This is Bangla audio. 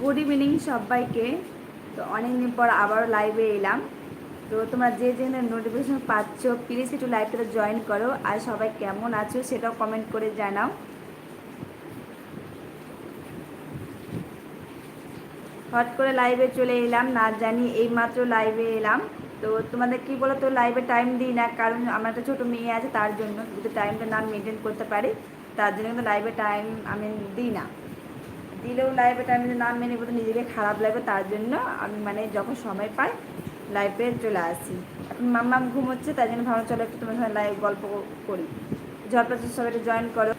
গুড ইভিনিং সবাইকে। তো অনেকদিন পর আবারও লাইভে এলাম। তো তোমরা যে যে নোটিফিকেশন পাচ্ছ প্লিজ একটু লাইভটাতে জয়েন করো। আর সবাই কেমন আছো সেটাও কমেন্ট করে জানাও। হট করে লাইভে চলে এলাম। না জানি এইমাত্র লাইভে এলাম। তো তোমাদের কি বলো তো লাইভে টাইম দিই না, কারণ আমার একটা ছোটো মেয়ে আছে, তার জন্য যদি টাইমটা না মেনটেন করতে পারি, তার জন্য কিন্তু লাইভে টাইম আমি দিই না। দিলেও লাইভ এটা আমি না মেনে বলতে নিজেকে খারাপ লাগবে, তার জন্য আমি মানে যখন সময় পাই লাইভে চলে আসি। এখন মাম্মাম ঘুমোচ্ছে, তাই জন্য ভাবলাম চলো একটু তোমার সঙ্গে লাইভ গল্প করি। ঝটপট সবাই জয়েন করো।